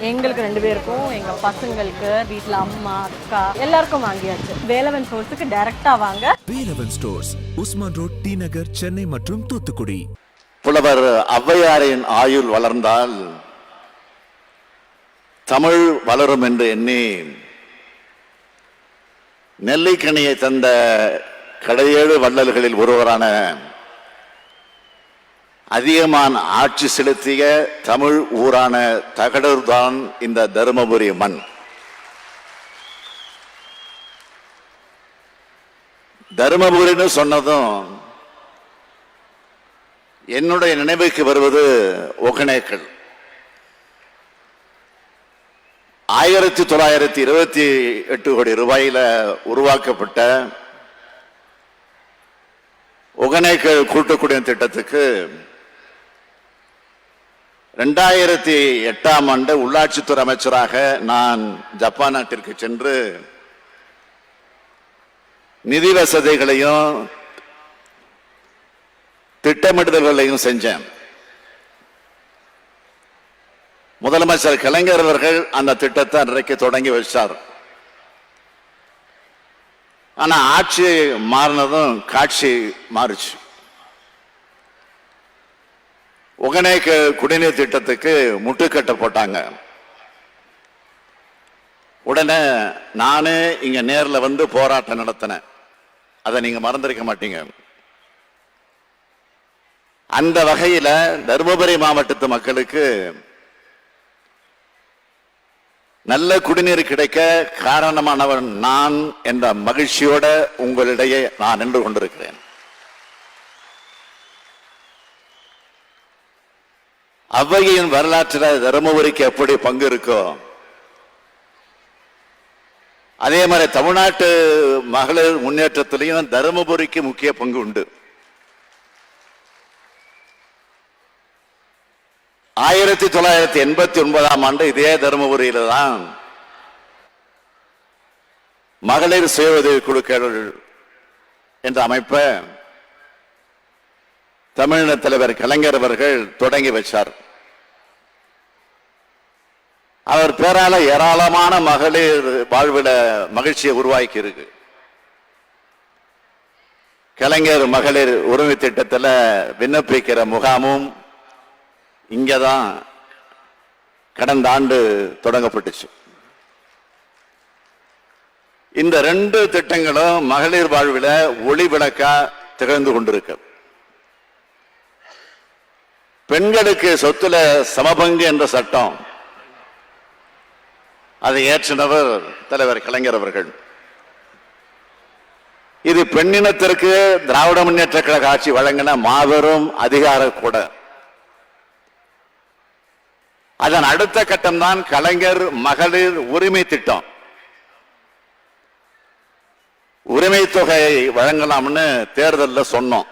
எங்களுக்கு ரெண்டு பேருக்கும் எங்க பசங்களுக்கு வீட்ல அம்மா அக்கா எல்லாருக்கும் வாங்கியாச்சு. வேலவன் சோர்ஸுக்கு டைரக்டா வாங்க. Velavan stores Usman road T Nagar Chennai மற்றும் தூத்துக்குடி. புலவர் ஔவையாரின் ஆயுள் வளர்ந்தால் தமிழ் வளரும் என்று எண்ணி நெல்லிக்கனியை தந்த கடையேழு வள்ளல்களில் ஒருவரான அதிகமான ஆட்சி செலுத்திய தமிழ் ஊரான தகடூர் தான் இந்த தருமபுரி மண். தருமபுரின்னு சொன்னதும் என்னுடைய நினைவுக்கு வருவது ஒகனேக்கள் ஆயிரத்தி தொள்ளாயிரத்தி இருபத்தி எட்டு கோடி ரூபாயில் உருவாக்கப்பட்ட ஒகனேக்கல் கூட்டுக்குடியின் திட்டத்துக்கு ரெண்டாயிரத்தி எட்டாம் ஆண்டு உள்ளாட்சித்துறை அமைச்சராக நான் ஜப்பான் நாட்டிற்கு சென்று நிதி வசதிகளையும் திட்டமிடுதல்களையும் செஞ்சேன். முதலமைச்சர் கலைஞர் அவர்கள் அந்த திட்டத்தை அன்றைக்கு தொடங்கி வச்சார். ஆனா ஆட்சி மாறினதும் காட்சி மாறுச்சு. ஒகனேக்க குடிநீர் திட்டத்துக்கு முட்டுக்கட்டை போட்டாங்க உடனே நானே இங்க நேரில் வந்து போராட்டம் நடத்தினேன். அதை நீங்க மறந்திருக்க மாட்டீங்க. அந்த வகையில் தருமபுரி மாவட்டத்து மக்களுக்கு நல்ல குடிநீர் கிடைக்க காரணமானவன் நான் என்ற மகிழ்ச்சியோட உங்களிடையே நான் நின்று கொண்டிருக்கிறேன். அவ்வையின் வரலாற்றில் தருமபுரிக்கு எப்படி பங்கு இருக்கோ? அதே மாதிரி தமிழ்நாட்டு மகளிர் முன்னேற்றத்திலையும் தருமபுரிக்கு முக்கிய பங்கு உண்டு. ஆயிரத்தி தொள்ளாயிரத்தி எண்பத்தி ஒன்பதாம் ஆண்டு இதே தருமபுரியில தான் மகளிர் சுய உதவி குழுக்கள் என்ற அமைப்பை தமிழின தலைவர் கலைஞர் அவர்கள் தொடங்கி வச்சார். அவர் பேரால ஏராளமான மகளிர் வாழ்வில மகிழ்ச்சியை உருவாக்கி இருக்கு கலைஞர் மகளிர் உரிமை திட்டத்தில் விண்ணப்பிக்கிற முகாமும் இங்கதான் கடந்த ஆண்டு தொடங்கப்பட்டுச்சு. இந்த ரெண்டு திட்டங்களும் மகளிர் வாழ்வில் ஒளி விளக்கா திகழ்ந்து கொண்டிருக்கு. பெண்களுக்கு சொத்துல சமபங்கு என்ற சட்டம். அதை ஏற்றினவர் தலைவர் கலைஞர் அவர்கள். இது பெண்ணினத்திற்கு திராவிட முன்னேற்ற கழக ஆட்சி வழங்கின மாபெரும் அதிகார கூட. அதன் அடுத்த கட்டம் தான் கலைஞர் மகளிர் உரிமை திட்டம். உரிமை தொகையை வழங்கலாம்னு தேர்தலில் சொன்னோம்.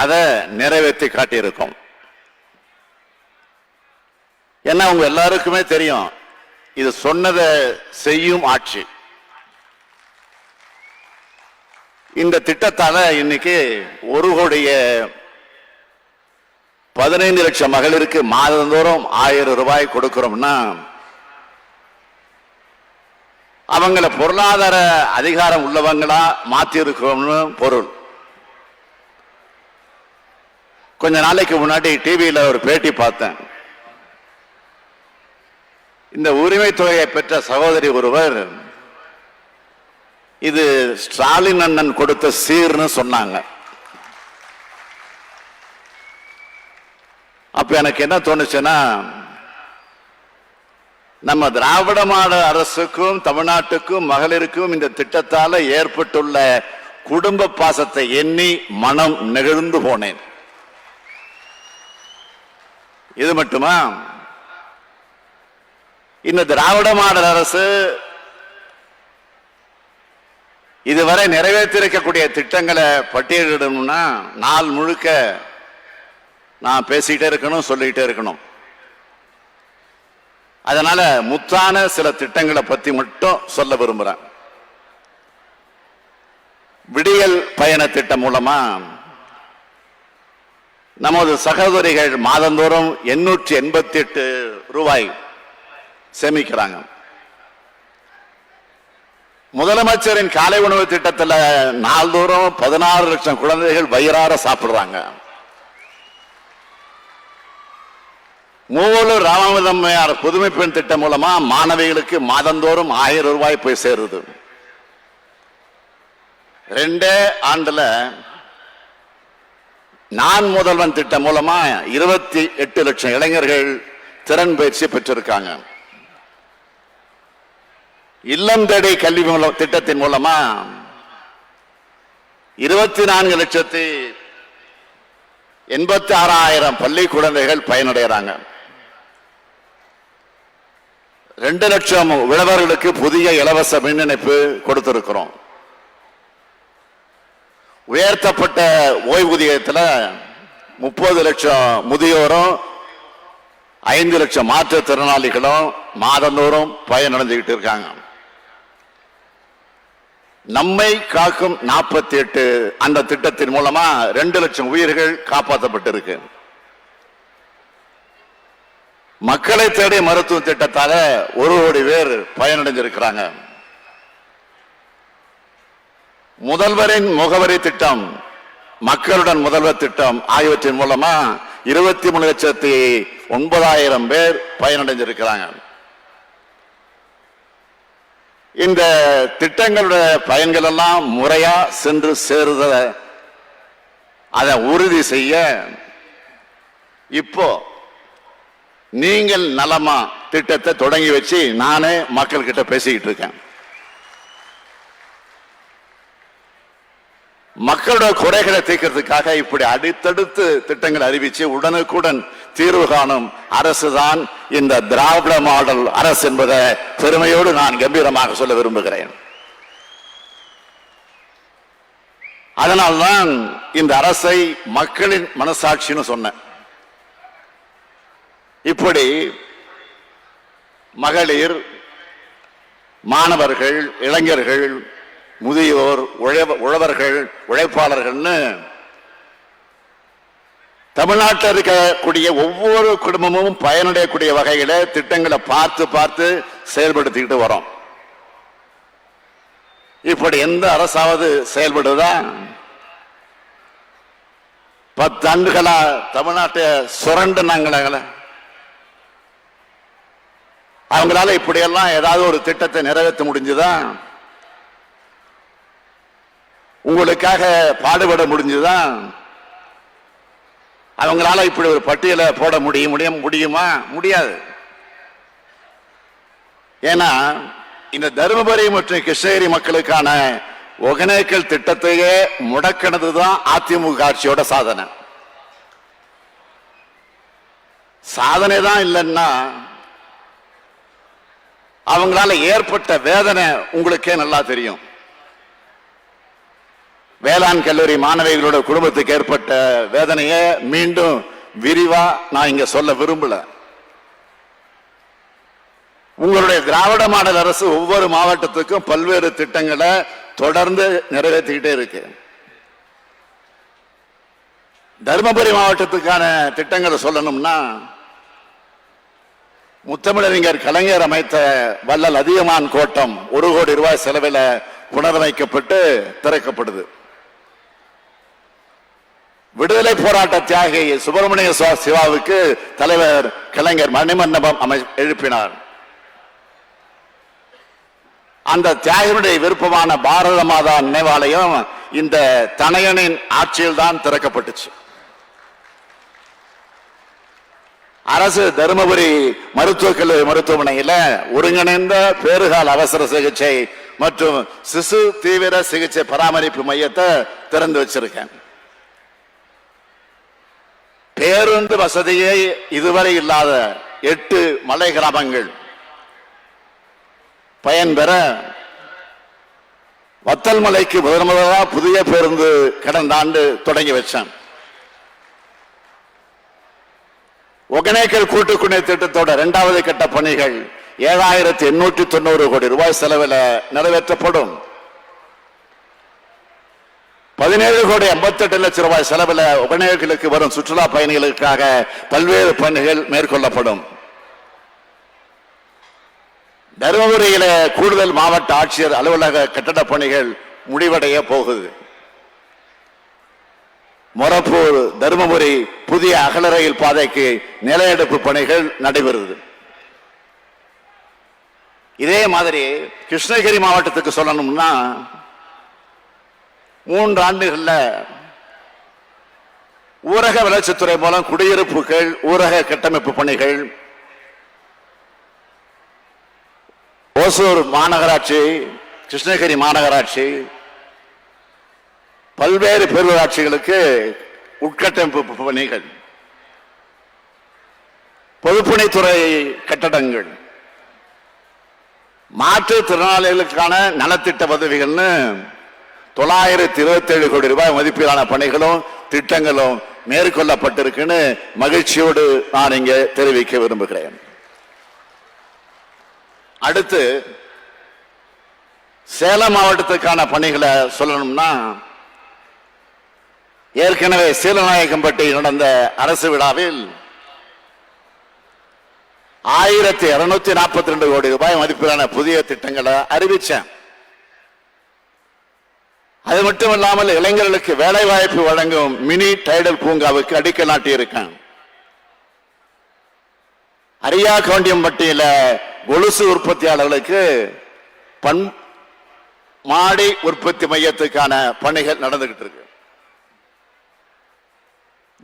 அதை நிறைவேற்றி காட்டியிருக்கோம். ஏன்னா உங்க எல்லாருக்குமே தெரியும் இது சொன்னதை செய்யும் ஆட்சி. இந்த திட்டத்தால இன்னைக்கு ஒரு கோடிய பதினைந்து லட்சம் மகளிருக்கு மாதந்தோறும் ஆயிரம் ரூபாய் கொடுக்கிறோம்னா அவங்கள பொருளாதார அதிகாரம் உள்ளவங்களா மாத்தி இருக்கிறோம்னு பொருள். கொஞ்ச நாளைக்கு முன்னாடி டிவியில் ஒரு பேட்டி பார்த்தேன். இந்த உரிமை தொகையை பெற்ற சகோதரி ஒருவர் இது ஸ்டாலின் அண்ணன் கொடுத்த சீர்னு சொன்னாங்க. அப்ப எனக்கு என்ன தோணுச்சுன்னா நம்ம திராவிட மாடல் அரசுக்கும் தமிழ்நாட்டுக்கும் மகளிருக்கும் இந்த திட்டத்தால ஏற்பட்டுள்ள குடும்ப பாசத்தை எண்ணி மனம் நெகிழ்ந்து போனேன். இது மட்டுமா? இந்த திராவிட மாடல் அரசு இதுவரை நிறைவேற்றிருக்கக்கூடிய திட்டங்களை பட்டியலிடணும்னா நாள் முழுக்க நான் பேசிக்கிட்டே இருக்கணும் சொல்லிக்கிட்டே இருக்கணும். அதனால முத்தான சில திட்டங்களை பத்தி மட்டும் சொல்ல விரும்புறேன். விடியல் பயண திட்டம் மூலமா நமது சகோதரிகள் மாதந்தோறும் எண்ணூற்றி எண்பத்தி எட்டு ரூபாய் சேமிக்கிறாங்க. முதலமைச்சரின் காலை உணவு திட்டத்தில் நாள்தோறும் பதினாறு லட்சம் குழந்தைகள் வயிறார சாப்பிடுறாங்க. மூவலூர் ராமதம்மையார் புதுமை பெண் திட்டம் மூலமா மாணவிகளுக்கு மாதந்தோறும் ஆயிரம் ரூபாய் போய் சேருது. ரெண்டே ஆண்டுல நான் முதல்வன் திட்டம் மூலமா இருபத்தி எட்டு லட்சம் இளைஞர்கள் திறன் பயிற்சி பெற்றிருக்காங்க. இல்லம் தேடி கல்வி மூலம் திட்டத்தின் மூலமா இருபத்தி நான்கு லட்சத்தி எண்பத்தி ஆறாயிரம் பள்ளி குழந்தைகள் பயனடைகிறாங்க. ரெண்டு லட்சம் உழவர்களுக்கு புதிய இலவச மின் இணைப்பு கொடுத்திருக்கிறோம். உயர்த்தப்பட்ட ஓய்வூதியத்தில் முப்பது லட்சம் முதியோரும் ஐந்து லட்சம் மாற்றுத்திறனாளிகளும் மாதந்தோறும் பயனடைஞ்சுக்கிட்டு இருக்காங்க. நம்மை காக்கும் நாற்பத்தி எட்டு அந்த திட்டத்தின் மூலமா ரெண்டு லட்சம் உயிர்கள் காப்பாற்றப்பட்டிருக்கு. மக்களை தேடி மருத்துவ திட்டத்தால ஒரு கோடி பேர் பயனடைஞ்சிருக்கிறாங்க. முதல்வரின் முகவரி திட்டம் மக்களுடன் முதல்வர் திட்டம் ஆகியவற்றின் மூலமா இருபத்தி மூணு லட்சத்தி ஒன்பதாயிரம் பேர் பயனடைஞ்சிருக்கிறாங்க. இந்த திட்டங்களுடைய பயன்கள் எல்லாம் முறையா சென்று சேருத அதை உறுதி செய்ய இப்போ நீங்கள் நலமா திட்டத்தை தொடங்கி வச்சு நானே மக்கள்கிட்ட பேசிக்கிட்டு இருக்கேன். மக்களோட குறைகளை தீர்க்கிறதுக்காக இப்படி அடுத்தடுத்து திட்டங்கள் அறிவிச்சு உடனுக்குடன் தீர்வு காணும் அரசுதான் இந்த திராவிட மாடல் அரசு என்பதை பெருமையோடு நான் கம்பீரமாக சொல்ல விரும்புகிறேன். அதனால்தான் இந்த அரசை மக்களின் மனசாட்சின்னு சொன்னேன். இப்படி மகளிர் மாணவர்கள் இளைஞர்கள் முதியோர் உழைவ உழவர்கள் உழைப்பாளர்கள்னு தமிழ்நாட்டில் இருக்கக்கூடிய ஒவ்வொரு குடும்பமும் பயனடையக்கூடிய வகையில் திட்டங்களை பார்த்து பார்த்து செயல்படுத்திக்கிட்டு வரோம். இப்படி எந்த அரசாவது செயல்படுதா? பத்து ஆண்டுகளா தமிழ்நாட்டை சுரண்டுனாங்களே அவங்களால இப்படியெல்லாம் ஏதாவது ஒரு திட்டத்தை நிறைவேற்ற முடிஞ்சுதா? உங்களுக்காக பாடுபட முடிஞ்சுதான் அவங்களால இப்படி ஒரு பட்டியலை போட முடியும் முடியும் முடியுமா? முடியாது. ஏன்னா இந்த தருமபுரி மற்றும் கிருஷ்ணகிரி மக்களுக்கான ஒகனேக்கல் திட்டத்தையே முடக்கினதுதான் அதிமுக ஆட்சியோட சாதனை. சாதனை தான் இல்லைன்னா அவங்களால ஏற்பட்ட வேதனை உங்களுக்கே நல்லா தெரியும். வேளாண் கல்லூரி மாணவிகளோட குடும்பத்துக்கு ஏற்பட்ட வேதனையை மீண்டும் விரிவா நான் இங்க சொல்ல விரும்பல. உங்களுடைய திராவிட மாடல் அரசு ஒவ்வொரு மாவட்டத்துக்கும் பல்வேறு திட்டங்களை தொடர்ந்து நிறைவேற்றிக்கிட்டே இருக்கு. தருமபுரி மாவட்டத்துக்கான திட்டங்களை சொல்லணும்னா முத்தமிழறிஞர் கலைஞர் அமைத்த வள்ளல் அதிகமான் கோட்டம் ஒரு கோடி ரூபாய் செலவில் புனரமைக்கப்பட்டு திறக்கப்படுது. விடுதலை போராட்ட தியாகி சுப்பிரமணிய சிவாவுக்கு தலைவர் கலைஞர் மணிமண்டபம் அமை எழுப்பினார். அந்த தியாகினுடைய விருப்பமான பாரத மாதா நினைவாலயம் இந்த தனையனின் ஆட்சியில் தான் திறக்கப்பட்டுச்சு. அரசு தருமபுரி மருத்துவக் கல்லூரி மருத்துவமனையில் ஒருங்கிணைந்த பேறுகால் அவசர சிகிச்சை மற்றும் சிசு தீவிர சிகிச்சை பராமரிப்பு மையத்தை திறந்து வச்சிருக்கேன். பேருந்து வசதியை இதுவரை இல்லாத எட்டு மலை கிராமங்கள் பயன்பெற வத்தல் மலைக்கு முதன் முதலாக புதிய பேருந்து கடந்த ஆண்டு தொடங்கி வச்சேன். ஒகனேக்கல் கூட்டுக்குடிநீர் திட்டத்தோட இரண்டாவது கட்ட பணிகள் ஏழாயிரத்தி எண்ணூற்றி தொண்ணூறு கோடி ரூபாய் செலவில் நிறைவேற்றப்படும். பதினேழு கோடி ஐம்பத்தெட்டு லட்சம் ரூபாய் செலவில் உபநேயர்களுக்கு வரும் சுற்றுலா பயணிகளுக்காக பல்வேறு பணிகள் மேற்கொள்ளப்படும். தருமபுரியில கூடுதல் மாவட்ட ஆட்சியர் அலுவலக கட்டட பணிகள் முடிவடைய போகுது. மொரப்பூர் தருமபுரி புதிய அகல ரயில் பாதைக்கு நிலையெடுப்பு பணிகள் நடைபெறுது. இதே மாதிரி கிருஷ்ணகிரி மாவட்டத்துக்கு சொல்லணும்னா மூன்று ஆண்டுகள்ல ஊரக வளர்ச்சித்துறை மூலம் குடியிருப்புகள் ஊரக கட்டமைப்பு பணிகள் ஓசூர் மாநகராட்சி கிருஷ்ணகிரி மாநகராட்சி பல்வேறு பேரூராட்சிகளுக்கு உட்கட்டமைப்பு பணிகள் பொதுப்பணித்துறை கட்டடங்கள் மாற்றுத்திறனாளிகளுக்கான நலத்திட்ட உதவிகள்னு தொள்ளாயிரத்தி இருபத்தி ஏழு கோடி ரூபாய் மதிப்பிலான பணிகளும் திட்டங்களும் மேற்கொள்ளப்பட்டிருக்குன்னு மகிழ்ச்சியோடு நான் இங்கே தெரிவிக்க விரும்புகிறேன். அடுத்து சேலம் மாவட்டத்துக்கான பணிகளை சொல்லணும்னா ஏற்கனவே சீலநாயக்கம்பட்டி நடந்த அரசு விழாவில் ஆயிரத்தி இருநூத்தி நாற்பத்தி ரெண்டு கோடி ரூபாய் மதிப்பிலான புதிய திட்டங்களை அறிவிச்சேன். அது மட்டும் இல்லாமல் இளைஞர்களுக்கு வேலை வாய்ப்பு வழங்கும் மினி டைடல் பூங்காவுக்கு அடிக்கல் நாட்டியிருக்கேன். அரியா கவுண்டியம்பட்டியில கொலுசு உற்பத்தியாளர்களுக்கு பண் மாடி உற்பத்தி மையத்துக்கான பணிகள் நடந்துகிட்டு இருக்கு.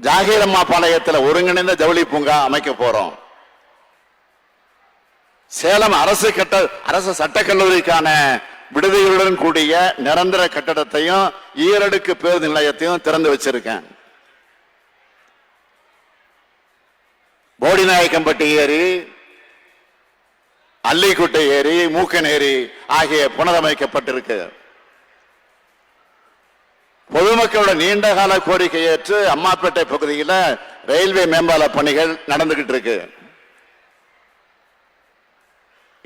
ஜாகிரம்மா பாளையத்தில் ஒருங்கிணைந்த ஜவுளி பூங்கா அமைக்க போறோம். சேலம் அரசு கட்ட அரசு சட்டக்கல்லூரிக்கான விடுதிகளுடன் கூடிய நிரந்தர கட்டடத்தையும் ஈரடுக்கு பேருந்து நிலையத்தையும் திறந்து வச்சிருக்கேன். போடிநாயக்கம்பட்டி ஏரி அல்லிக்குட்டை ஏரி மூக்கன் ஏரி ஆகிய புனரமைக்கப்பட்டிருக்கு. பொதுமக்களோட நீண்ட கால கோரிக்கை ஏற்று அம்மாப்பேட்டை பகுதியில் ரயில்வே மேம்பால பணிகள் நடந்துகிட்டு இருக்கு.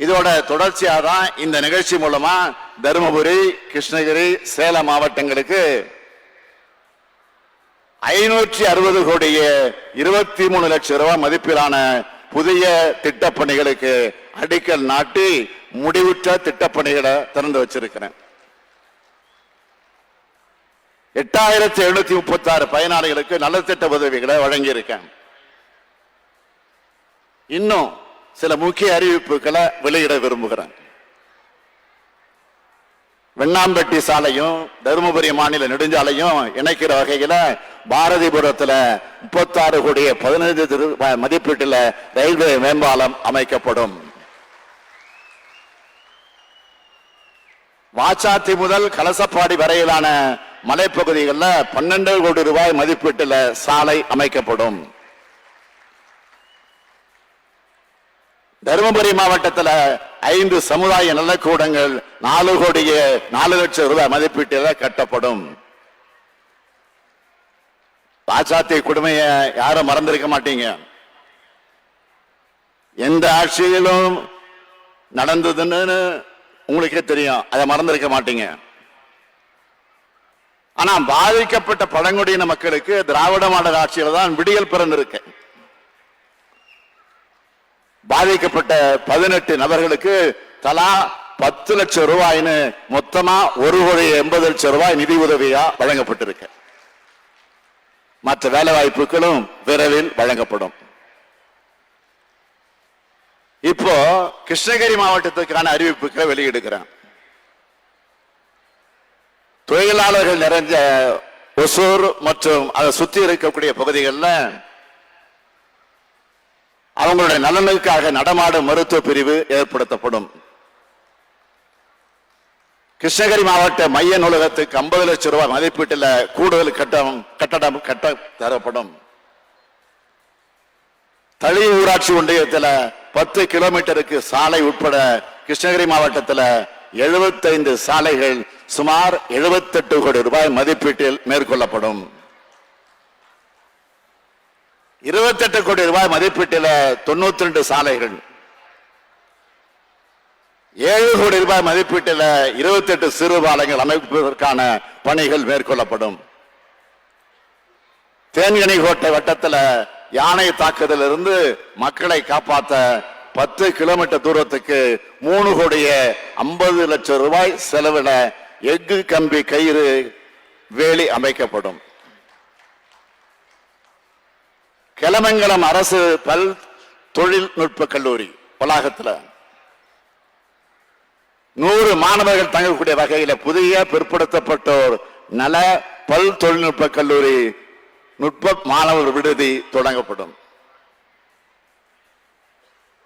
இதோட தொடர்ச்சியாக தான் இந்த நிகழ்ச்சி மூலமா தருமபுரி கிருஷ்ணகிரி சேலம் மாவட்டங்களுக்கு ஐநூற்றி அறுபது கோடிய இருபத்தி மூணு லட்சம் ரூபாய் மதிப்பிலான புதிய திட்டப்பணிகளுக்கு அடிக்கல் நாட்டி முடிவுற்ற திட்டப்பணிகளை திறந்து வச்சிருக்கிறேன். எட்டாயிரத்தி எழுநூத்தி முப்பத்தி ஆறு பயனாளிகளுக்கு நலத்திட்ட உதவிகளை வழங்கியிருக்கேன். இன்னும் சில முக்கிய அறிவிப்புகளை வெளியிட விரும்புகிறேன். வெண்ணாம்பட்டி சாலையும் தருமபுரி மாநில நெடுஞ்சாலையும் இணைக்கிற வகையில் பாரதிபுரத்துல முப்பத்தாறு கோடிய பதினைந்து ரூபாய் மதிப்பீட்டுல ரயில்வே மேம்பாலம் அமைக்கப்படும். வாச்சாத்தி முதல் கலசப்பாடி வரையிலான மலைப்பகுதிகளில் பன்னெண்டு கோடி ரூபாய் மதிப்பீட்டுல சாலை அமைக்கப்படும். தருமபுரி மாவட்டத்தில் ஐந்து சமுதாய நலக்கூடங்கள் நாலு கோடியே நாலு லட்சம் ரூபாய் மதிப்பீட்டில் கட்டப்படும். பாச்சாத்திய குடுமையை யாரும் மறந்திருக்க மாட்டீங்க. எந்த ஆட்சியிலும் நடந்ததுன்னு உங்களுக்கே தெரியும். அதை மறந்திருக்க மாட்டீங்க. ஆனா பாதிக்கப்பட்ட பழங்குடியின மக்களுக்கு திராவிட மாடல் ஆட்சியில் தான் விடியல் பிறந்திருக்கு. பாதிக்கப்பட்ட பதினெட்டு நபர்களுக்கு தலா பத்து லட்சம் ரூபாய்னு மொத்தமா ஒரு கோடி எண்பது லட்சம் ரூபாய் நிதி உதவியா வழங்கப்பட்டிருக்கு. மற்ற வேலை வாய்ப்புகளும் விரைவில் வழங்கப்படும். இப்போ கிருஷ்ணகிரி மாவட்டத்துக்கான அறிவிப்புகளை வெளியிடுகிறேன். தொழிலாளர்கள் நிறைஞ்ச ஒசூர் மற்றும் அதை சுத்தி இருக்கக்கூடிய பகுதிகளில் அவங்களுடைய நலனுக்காக நடமாடும் மருத்துவ பிரிவு ஏற்படுத்தப்படும். கிருஷ்ணகிரி மாவட்ட மைய நூலகத்துக்கு ஐம்பது லட்சம் ரூபாய் மதிப்பீட்டில் கூடுதல் கட்டம் கட்டடம் கட்ட தரப்படும். தளி ஊராட்சி ஒன்றியத்தில் பத்து கிலோமீட்டருக்கு சாலை உட்பட கிருஷ்ணகிரி மாவட்டத்தில் எழுபத்தைந்து சாலைகள் சுமார் எழுபத்தெட்டு கோடி ரூபாய் மதிப்பீட்டில் மேற்கொள்ளப்படும். இருபத்தெட்டு கோடி ரூபாய் மதிப்பீட்டில் தொண்ணூத்தி ரெண்டு சாலைகள். ஏழு கோடி ரூபாய் மதிப்பீட்டில் இருபத்தெட்டு சிறு பாலங்கள் அமைப்பதற்கான பணிகள் மேற்கொள்ளப்படும். தேன்கனி கோட்டை வட்டத்துல யானை தாக்குதலிருந்து மக்களை காப்பாற்ற பத்து கிலோமீட்டர் தூரத்துக்கு மூணு கோடிய ஐம்பது லட்சம் ரூபாய் செலவுல எஃகு கம்பி கயிறு வேலி அமைக்கப்படும். கிளமங்கலம் அரசு பல் தொழில்நுட்ப கல்லூரி வளாகத்துல நூறு மாணவர்கள் தங்கக்கூடிய வகையில் புதிய பிற்படுத்தப்பட்டோர் நல பல் தொழில்நுட்ப கல்லூரி நுட்ப மாணவர் விடுதி தொடங்கப்படும்.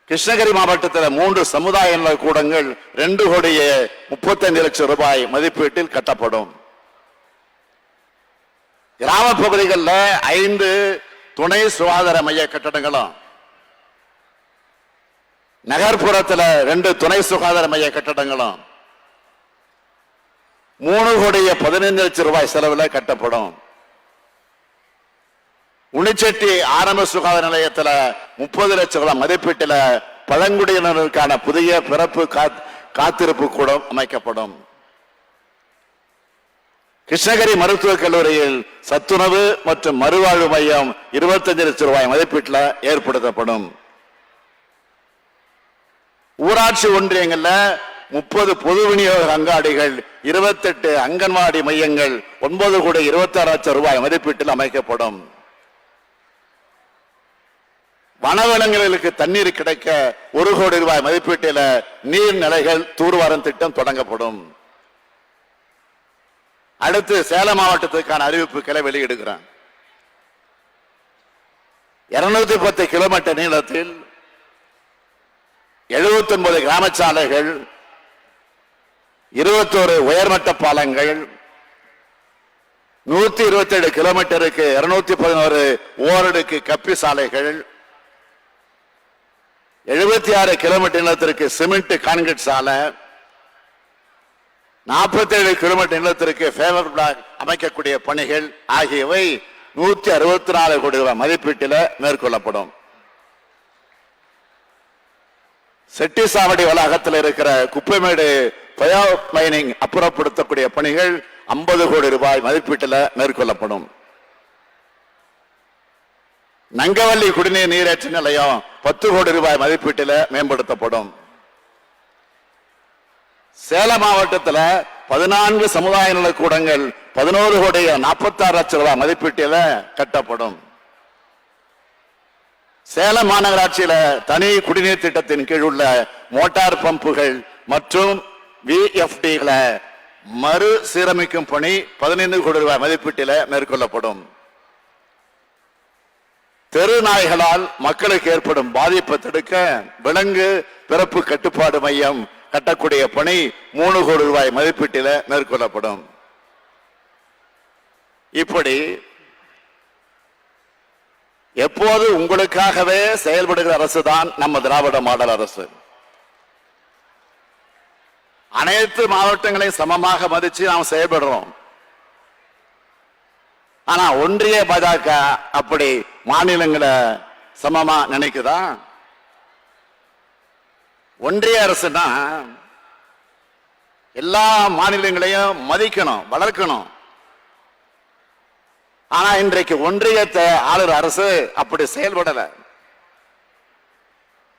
கிருஷ்ணகிரி மாவட்டத்தில் மூன்று சமுதாய நல கூடங்கள் ரெண்டு கோடிய முப்பத்தைந்து லட்சம் ரூபாய் மதிப்பீட்டில் கட்டப்படும். கிராம பகுதிகளில் ஐந்து துணை சுகாதார மைய கட்டடங்களும். நகர்ப்புறத்தில் ரெண்டு துணை சுகாதார மைய கட்டடங்களும். மூணு கோடிய பதினைந்து லட்சம் ரூபாய் செலவில் கட்டப்படும். உனிச்செட்டி ஆரம்ப சுகாதார நிலையத்தில் முப்பது லட்சம் ரூபாய் மதிப்பீட்டில் பழங்குடியினருக்கான புதிய பிறப்பு காத்- காத்திருப்பு கூடம் அமைக்கப்படும். கிருஷ்ணகிரி மருத்துவக் கல்லூரியில் சத்துணவு மற்றும் மறுவாழ்வு மையம் இருபத்தஞ்சு லட்சம் ரூபாய் மதிப்பீட்டில் ஏற்படுத்தப்படும். ஊராட்சி ஒன்றியங்கள்ல முப்பது பொது விநியோக அங்காடிகள் இருபத்தெட்டு அங்கன்வாடி மையங்கள் ஒன்பது கோடி இருபத்தி ஆறு லட்சம் ரூபாய் மதிப்பீட்டில் அமைக்கப்படும். வனவிலங்குகளுக்கு தண்ணீர் கிடைக்க ஒரு கோடி ரூபாய் மதிப்பீட்டில் நீர்நிலைகள் தூர்வாரும் திட்டம் தொடங்கப்படும். அடுத்து சேலம் மாவட்டத்துக்கான அறிவிப்புகளை வெளியிடுகிறேன். இருநூத்தி பத்து கிலோமீட்டர் நீளத்தில் 79 ஒன்பது கிராம சாலைகள் இருபத்தோரு உயர்மட்ட பாலங்கள் நூத்தி இருபத்தி ஏழு கிலோமீட்டருக்கு இருநூத்தி பதினோரு ஓரடுக்கு கப்பி சாலைகள் எழுபத்தி ஆறு கிலோமீட்டர் நீளத்திற்கு சிமெண்ட் கான்கிரீட் சாலை நாற்பத்தேழு கிலோமீட்டர் நிலத்திற்கு ஃபேவர் அமைக்கக்கூடிய பணிகள் ஆகியவை நூத்தி அறுபத்தி நாலு கோடி ரூபாய் மதிப்பீட்டில் மேற்கொள்ளப்படும். செட்டிசாவடி வளாகத்தில் இருக்கிற குப்பைமேடு பயோ மைனிங் அப்புறப்படுத்தக்கூடிய பணிகள் 50 கோடி ரூபாய் மதிப்பீட்டில் மேற்கொள்ளப்படும். நங்கவள்ளி குடிநீர் நீரேற்ற நிலையம் பத்து கோடி ரூபாய் மதிப்பீட்டில் மேம்படுத்தப்படும். சேலம் மாவட்டத்தில் பதினான்கு சமுதாய நலக்கூடங்கள் பதினோரு கோடி நாற்பத்தாறு லட்சம் ரூபாய் மதிப்பீட்டில கட்டப்படும். சேலம் மாநகராட்சியில தனி குடிநீர் திட்டத்தின் கீழ் உள்ள மோட்டார் பம்புகள் மற்றும் விஎஃப்டிகளை மறு சீரமைக்கும் பணி பதினைந்து கோடி ரூபாய் மதிப்பீட்டில மேற்கொள்ளப்படும். தெரு நாய்களால் மக்களுக்கு ஏற்படும் பாதிப்பை தடுக்க விலங்கு பிறப்பு கட்டுப்பாடு மையம் கட்டக்கூடிய பணி மூணு கோடி ரூபாய் மதிப்பீட்டில் மேற்கொள்ளப்படும். இப்படி எப்போது உங்களுக்காகவே செயல்படுகிற அரசு தான் நம்ம திராவிட மாடல் அரசு. அனைத்து மாவட்டங்களையும் சமமாக மதிச்சு நாம் செயல்படுறோம். ஆனா ஒன்றிய பாஜக அப்படி மாநிலங்களை சமமா நினைக்குதா? ஒன்றிய அரசுனா எல்லா மாநிலங்களையும் மதிக்கணும் வளர்க்கணும். ஆனா இன்றைக்கு ஒன்றியத்தை ஆளுற அரசு அப்படி செயல்படல.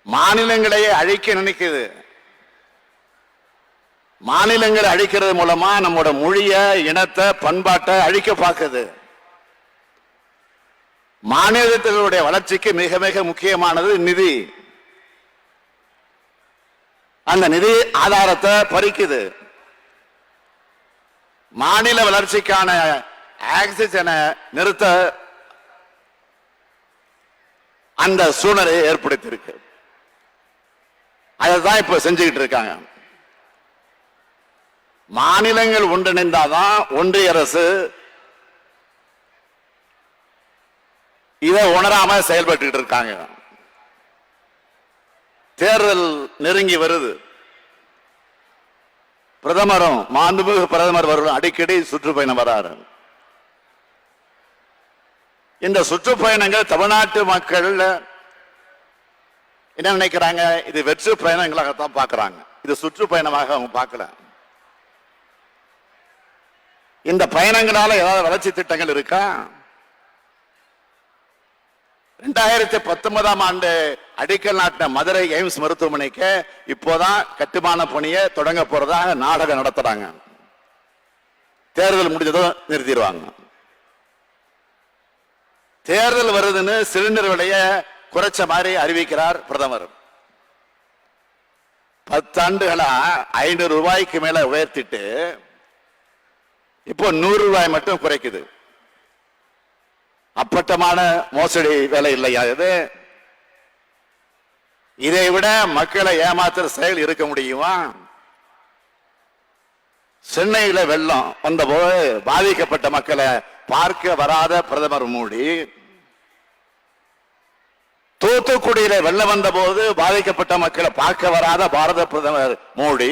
மாநிலங்களையே அழிக்க நினைக்குது. மாநிலங்களை அழிக்கிறது மூலமா நம்மோட மொழிய இனத்தை பண்பாட்டை அழிக்க பார்க்குது. மாநிலத்தினுடைய வளர்ச்சிக்கு மிக மிக முக்கியமானது நிதி. அந்த நிதி ஆதாரத்தை பறிக்குது. மாநில வளர்ச்சிக்கான ஆக்சிஜனை நிறுத்த அந்த சூழ்நிலையை ஏற்படுத்தியிருக்கு. அதைதான் இப்ப செஞ்சுக்கிட்டு இருக்காங்க. மாநிலங்கள் ஒன்றிணைந்தாதான் ஒன்றிய அரசு இதை உணராம செயல்பட்டு இருக்காங்க. தேர்தல் நெருங்கி வருது. பிரதமரும் மாண்புமிகு பிரதமர் அவர்களும் அடிக்கடி சுற்றுப்பயணம் வராரு. இந்த சுற்றுப்பயணங்கள் தமிழ்நாட்டு மக்கள் என்ன நினைக்கிறாங்க? இது வெற்று பயணங்களாகத்தான் பார்க்கறாங்க. இது சுற்றுப்பயணமாக அவங்க பார்க்கல. இந்த பயணங்களால ஏதாவது வளர்ச்சி திட்டங்கள் இருக்கா? ரெண்டாயிரத்தி பத்தொன்பதாம் ஆண்டு அடிக்கல் நாட்டின மதுரை எய்ம்ஸ் மருத்துவமனைக்கு இப்போதான் கட்டுமான பணியை தொடங்க போறதாக நாடகம் நடத்துறாங்க. தேர்தல் முடிஞ்சதும் நிறுத்திடுவாங்க. தேர்தல் வருதுன்னு சிலிண்டர் விலைய குறைச்ச மாதிரி அறிவிக்கிறார் பிரதமர். பத்தாண்டுகளா ஐநூறு ரூபாய்க்கு மேல உயர்த்திட்டு இப்போ நூறு ரூபாய் மட்டும் குறைக்குது. அப்பட்டமான மோசடி வேலை இல்லையா இது? இதை விட மக்களை ஏமாத்துற செயல் இருக்க முடியுமா? சென்னையில வெள்ளம் வந்தபோது பாதிக்கப்பட்ட மக்களை பார்க்க வராத பிரதமர் மோடி. தூத்துக்குடியில வெள்ளம் வந்த போது பாதிக்கப்பட்ட மக்களை பார்க்க வராத பாரத பிரதமர் மோடி.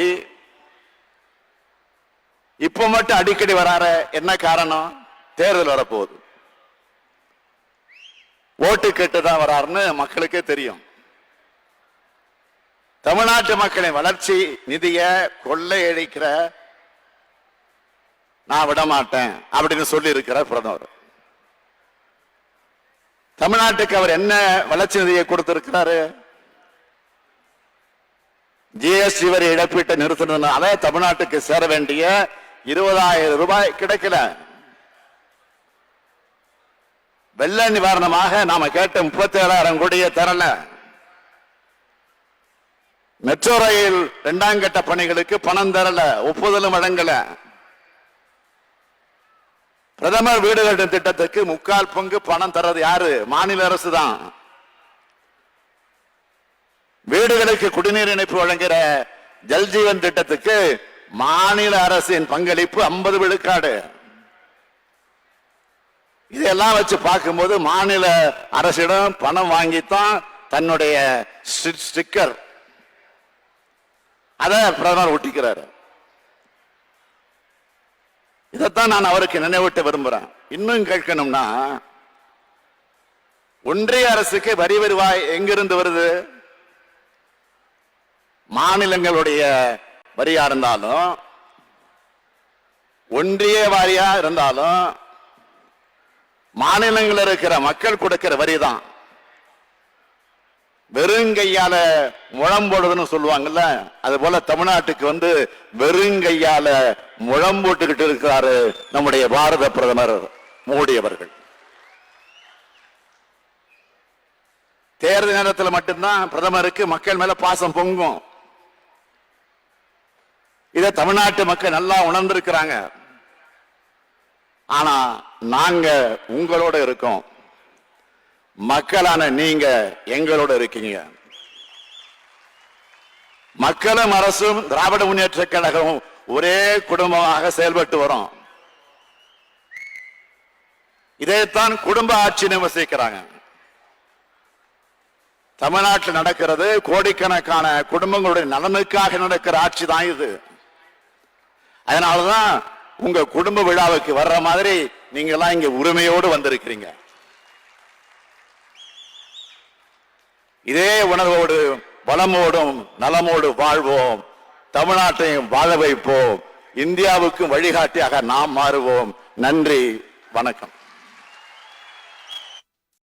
இப்ப மட்டும் அடிக்கடி வராற என்ன காரணம்? தேர்தல் வரப்போகுது. ஓட்டு கேட்டு தான் வராருன்னு மக்களுக்கே தெரியும். தமிழ்நாட்டு மக்களின் வளர்ச்சி நிதிய கொள்ளையடிக்கிற நான் விட மாட்டேன் அப்படின்னு சொல்லி இருக்கிறார் பிரதமர். தமிழ்நாட்டுக்கு அவர் என்ன வளர்ச்சி நிதியை கொடுத்திருக்கிறாரு? ஜிஎஸ்டி வரி இழப்பீட்டை நிறுத்தினதுனால தமிழ்நாட்டுக்கு சேர வேண்டிய இருபதாயிரம் ரூபாய் கிடைக்கல. வெள்ள நிவாரணமாக நாம கேட்ட முப்பத்தி ஏழாயிரம் கோடியை தரல. மெட்ரோ ரயில் இரண்டாம் கட்ட பணிகளுக்கு பணம் தரல ஒப்புதலும் வழங்கல. பிரதமர் வீடு கட்டும் திட்டத்துக்கு முக்கால் பங்கு பணம் தர்றது யாரு? மாநில அரசு தான் வீடுகளுக்கு குடிநீர் இணைப்பு வழங்குகிற ஜல்ஜீவன் திட்டத்துக்கு மாநில அரசின் பங்களிப்பு ஐம்பது விழுக்காடு. இதெல்லாம் வச்சு பார்க்கும்போது மாநில அரசிடம் பணம் வாங்கித்தான் தன்னுடைய ஸ்டிக்கர். அதை பிரதமர் ஒட்டிக்கிறாரு இதைத்தான் நான் அவருக்கு நினைவூட்ட விரும்புறேன். இன்னும் கேட்கணும்னா ஒன்றிய அரசுக்கு வரி வருவாய் எங்கிருந்து வருது? மாநிலங்களுடைய வரியா இருந்தாலும் ஒன்றிய வாரியா இருந்தாலும் மாநிலங்கள் இருக்கிற மக்கள் கொடுக்கிற வரி தான் வெறுங்கையால முழம்போடுதுன்னு சொல்லுவாங்கல்ல அது போல தமிழ்நாட்டுக்கு வந்து வெறுங்கையால முழம் போட்டுக்கிட்டு இருக்கிறாரு நம்முடைய பாரத பிரதமர் மோடி அவர்கள். தேர்தல் நேரத்தில் மட்டும்தான் பிரதமருக்கு மக்கள் மேல பாசம் பொங்கும். இதை தமிழ்நாட்டு மக்கள் நல்லா உணர்ந்திருக்கிறாங்க. ஆனா நாங்க உங்களோட இருக்கோம். மக்களான நீங்க எங்களோட இருக்கீங்க. மக்களும் அரசும் திராவிட முன்னேற்ற கழகமும் ஒரே குடும்பமாக செயல்பட்டு வரும். இதைத்தான் குடும்ப ஆட்சி விமர்சிக்கிறாங்க. தமிழ்நாட்டில் நடக்கிறது கோடிக்கணக்கான குடும்பங்களுடைய நலனுக்காக நடக்கிற ஆட்சி தான் இது. அதனாலதான் உங்க குடும்ப விழாவுக்கு வர்ற மாதிரி நீங்க எல்லாம் இங்க உரிமையோடு வந்திருக்கிறீங்க. இதே உணர்வோடு வளமோடும் நலமோடு வாழ்வோம். தமிழ்நாட்டையும் வாழ வைப்போம். இந்தியாவுக்கும் வழிகாட்டியாக நாம் மாறுவோம். நன்றி. வணக்கம்.